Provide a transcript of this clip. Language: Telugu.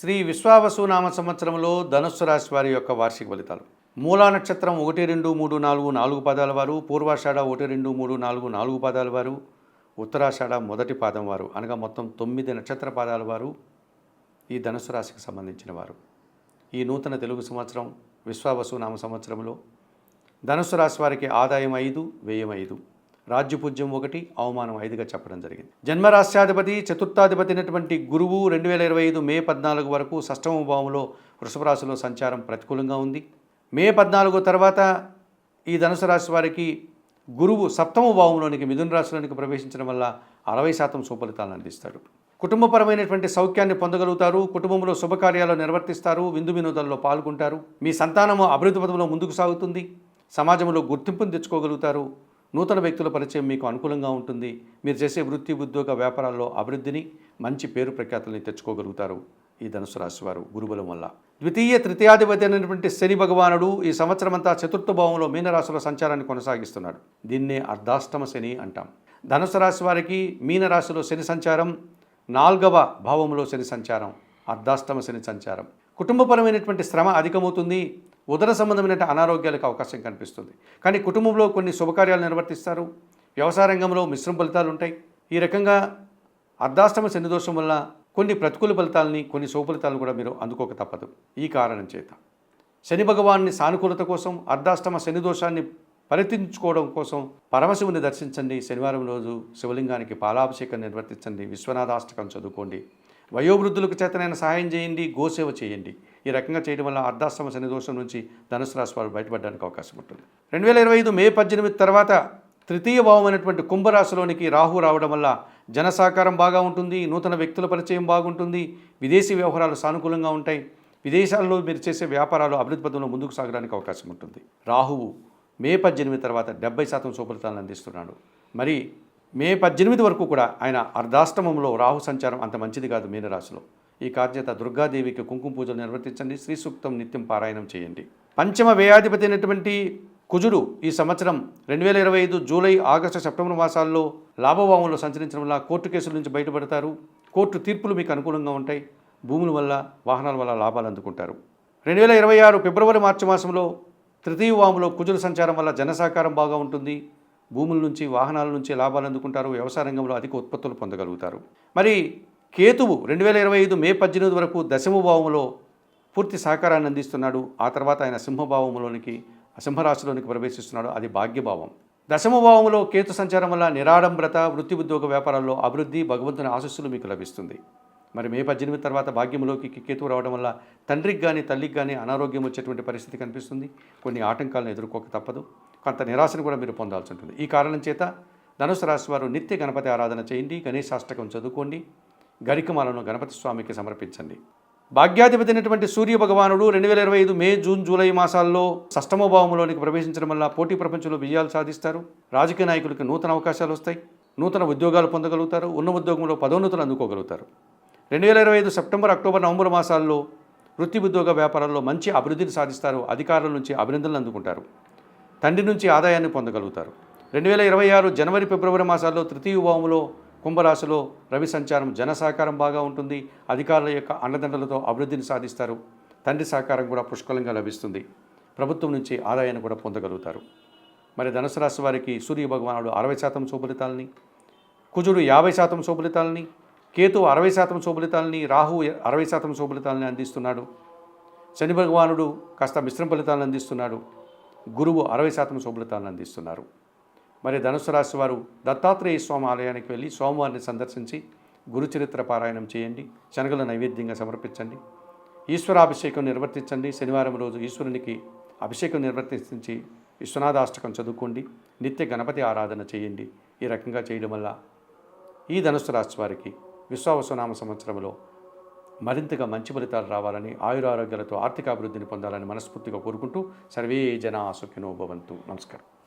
శ్రీ విశ్వావసునామ సంవత్సరంలో ధనుస్సు రాశి వారి యొక్క వార్షిక ఫలితాలు. మూలా నక్షత్రం ఒకటి రెండు మూడు నాలుగు నాలుగు పాదాల వారు పూర్వాషాఢ ఒకటి రెండు మూడు నాలుగు నాలుగు పాదాల వారు ఉత్తరాషాఢ మొదటి పాదం వారు అనగా మొత్తం తొమ్మిది నక్షత్ర పాదాల వారు ఈ ధనుసు రాశికి సంబంధించిన వారు. ఈ నూతన తెలుగు సంవత్సరం విశ్వావసునామ సంవత్సరంలో ధనుసు రాశి వారికి ఆదాయం ఐదు వ్యయం ఐదు. రాజ్యపూజ్యం ఒకటి అవమానం ఐదుగా చెప్పడం జరిగింది. జన్మరాశ్యాధిపతి చతుర్థాధిపతి అయినటువంటి గురువు రెండు వేల ఇరవై ఐదు మే పద్నాలుగు వరకు షష్టమ భావంలో వృషభరాశిలో సంచారం ప్రతికూలంగా ఉంది. మే పద్నాలుగు తర్వాత ఈ ధనుసు రాశి వారికి గురువు సప్తమ భావంలోనికి మిథున రాశిలోనికి ప్రవేశించడం వల్ల అరవై శాతం సుఫలితాలను అందిస్తాడు. కుటుంబపరమైనటువంటి సౌఖ్యాన్ని పొందగలుగుతారు కుటుంబంలో శుభకార్యాలు నిర్వర్తిస్తారు విందు వినోదాల్లో పాల్గొంటారు. మీ సంతానము అభివృద్ధి పదంలో ముందుకు సాగుతుంది. సమాజంలో గుర్తింపును తెచ్చుకోగలుగుతారు. నూతన వ్యక్తుల పరిచయం మీకు అనుకూలంగా ఉంటుంది. మీరు చేసే వృత్తి ఉద్యోగ వ్యాపారాల్లో అభివృద్ధిని మంచి పేరు ప్రఖ్యాతుల్ని తెచ్చుకోగలుగుతారు. ఈ ధనుసు రాశివారు గురుబలం వల్ల. ద్వితీయ తృతీయాధిపతి అయినటువంటి శని భగవానుడు ఈ సంవత్సరం అంతా చతుర్థ భావంలో మీనరాశిలో సంచారాన్ని కొనసాగిస్తున్నాడు. దీన్నే అర్ధాష్టమ శని అంటాం. ధనుసు రాశి వారికి మీనరాశిలో శని సంచారం నాల్గవ భావంలో శని సంచారం అర్ధాష్టమ శని సంచారం. కుటుంబపరమైనటువంటి శ్రమ అధికమవుతుంది ఉదర సంబంధమైన అనారోగ్యాలకు అవకాశం కనిపిస్తుంది. కానీ కుటుంబంలో కొన్ని శుభకార్యాలు నిర్వర్తిస్తారు వ్యవసాయ రంగంలో మిశ్రమ ఫలితాలు ఉంటాయి. ఈ రకంగా అర్ధాష్టమ శనిదోషం వల్ల కొన్ని ప్రతికూల ఫలితాలని కొన్ని శుభ ఫలితాలను కూడా మీరు అందుకోక తప్పదు. ఈ కారణం చేత. శని భగవాన్ని సానుకూలత కోసం అర్ధాష్టమ శని దోషాన్ని పరితించుకోవడం కోసం పరమశివుని దర్శించండి. శనివారం రోజు శివలింగానికి పాలాభిషేకం నిర్వర్తించండి. విశ్వనాథాష్టకం చదువుకోండి. వయోవృద్ధులకు చేతనైన సహాయం చేయండి గోసేవ చేయండి. ఈ రకంగా చేయడం వల్ల అర్ధాశ్రమ శని దోషం నుంచి ధనుసు రాశి వారు బయటపడడానికి అవకాశం ఉంటుంది. రెండు వేల ఇరవై ఐదు మే పద్దెనిమిది తర్వాత తృతీయ భావం అయినటువంటి కుంభరాశిలోనికి రాహు రావడం వల్ల జనసాకారం బాగా ఉంటుంది నూతన వ్యక్తుల పరిచయం బాగుంటుంది విదేశీ వ్యవహారాలు సానుకూలంగా ఉంటాయి. విదేశాల్లో మీరు చేసే వ్యాపారాలు అభివృద్ధి పథంలో ముందుకు సాగడానికి అవకాశం ఉంటుంది. రాహువు మే పద్దెనిమిది తర్వాత డెబ్బై శాతం సుఫలితాలను అందిస్తున్నాడు. మరి మే పద్దెనిమిది వరకు కూడా ఆయన అర్ధాష్టమంలో రాహు సంచారం అంత మంచిది కాదు మీనరాశిలో. ఈ కార్యత దుర్గాదేవికి కుంకుమ పూజలు నిర్వర్తించండి శ్రీ సూక్తం నిత్యం పారాయణం చేయండి. పంచమ వ్యయాధిపతి అయినటువంటి కుజుడు ఈ సంవత్సరం రెండు వేల ఇరవై ఐదు జూలై ఆగస్టు సెప్టెంబర్ మాసాల్లో లాభభావంలో సంచరించడం వల్ల కోర్టు కేసుల నుంచి బయటపడతారు. కోర్టు తీర్పులు మీకు అనుకూలంగా ఉంటాయి. భూముల వల్ల వాహనాల వల్ల లాభాలు అందుకుంటారు. రెండు వేల ఇరవై ఆరు ఫిబ్రవరి మార్చి మాసంలో తృతీయ వాములో కుజుల సంచారం వల్ల జనసహకారం బాగా ఉంటుంది. భూముల నుంచి వాహనాల నుంచి లాభాలు అందుకుంటారు వ్యవసాయ రంగంలో అధిక ఉత్పత్తులు పొందగలుగుతారు. మరి కేతువు రెండు వేల ఇరవై ఐదు మే పద్దెనిమిది వరకు దశమభావములో పూర్తి సహకారాన్ని అందిస్తున్నాడు. ఆ తర్వాత ఆయన సింహభావంలోనికి సింహరాశిలోనికి ప్రవేశిస్తున్నాడు. అది భాగ్యభావం. దశమభావములో కేతు సంచారం వల్ల నిరాడంబ్రత వృత్తి ఉద్యోగ వ్యాపారాల్లో అభివృద్ధి భగవంతుని ఆశస్సులు మీకు లభిస్తుంది. మరి మే పద్దెనిమిది తర్వాత భాగ్యంలోకి కేతు రావడం వల్ల తండ్రికి కానీ తల్లికి కానీ అనారోగ్యం వచ్చేటువంటి పరిస్థితి కనిపిస్తుంది. కొన్ని ఆటంకాలను ఎదుర్కోక తప్పదు. కొంత నిరాశను కూడా మీరు పొందాల్సి ఉంటుంది. ఈ కారణం చేత ధనుసు రాశి వారు నిత్య గణపతి ఆరాధన చేయండి గణేశాష్టకం చదువుకోండి గరికమాలను గణపతి స్వామికి సమర్పించండి. భాగ్యాధిపతి అయినటువంటి సూర్య భగవానుడు రెండు వేల ఇరవై ఐదు మే జూన్ జూలై మాసాల్లో షష్టమ భావంలోనికి ప్రవేశించడం వల్ల పోటీ ప్రపంచంలో విజయాలు సాధిస్తారు. రాజకీయ నాయకులకు నూతన అవకాశాలు వస్తాయి. నూతన ఉద్యోగాలు పొందగలుగుతారు. ఉన్న ఉద్యోగంలో పదోన్నతులు అందుకోగలుగుతారు. రెండు వేల ఇరవై ఐదు సెప్టెంబర్ అక్టోబర్ నవంబర్ మాసాల్లో వృత్తి ఉద్యోగ వ్యాపారాల్లో మంచి అభివృద్ధిని సాధిస్తారు. అధికారుల నుంచి అభినందనలు అందుకుంటారు. తండ్రి నుంచి ఆదాయాన్ని పొందగలుగుతారు. రెండు వేల ఇరవై ఆరు జనవరి ఫిబ్రవరి మాసాల్లో తృతీయ భావంలో కుంభరాశిలో రవి సంచారం జన సహకారం బాగా ఉంటుంది. అధికారుల యొక్క అండదండలతో అభివృద్ధిని సాధిస్తారు. తండ్రి సహకారం కూడా పుష్కలంగా లభిస్తుంది. ప్రభుత్వం నుంచి ఆదాయాన్ని కూడా పొందగలుగుతారు. మరి ధనుసు రాశి వారికి సూర్య భగవానుడు అరవై శాతం శుభలితాలని కుజుడు యాభై శాతం శుభలితాలని కేతు అరవై శాతం శుభలితాలని రాహు అరవై శాతం శుభలితాలని అందిస్తున్నాడు. శని భగవానుడు కాస్త మిశ్రమ ఫలితాలను అందిస్తున్నాడు. గురువు అరవై శాతం శుభలితాలను అందిస్తున్నారు. మరి ధనుసు రాశి వారు దత్తాత్రేయ స్వామి ఆలయానికి వెళ్ళి సోమవారిని సందర్శించి గురుచరిత్ర పారాయణం చేయండి. శనగల నైవేద్యంగా సమర్పించండి. ఈశ్వరాభిషేకం నిర్వర్తించండి. శనివారం రోజు ఈశ్వరునికి అభిషేకం నిర్వర్తించి విశ్వనాథాష్టకం చదువుకోండి. నిత్య గణపతి ఆరాధన చేయండి. ఈ రకంగా చేయడం వల్ల ఈ ధనుసు రాశి వారికి విశ్వావసనామ సంవత్సరంలో మరింతగా మంచి ఫలితాలు రావాలని ఆయురారోగ్యాలతో ఆర్థిక అభివృద్ధిని పొందాలని మనస్ఫూర్తిగా కోరుకుంటూ సర్వే జనా సుఖినో భవంతు. నమస్కారం.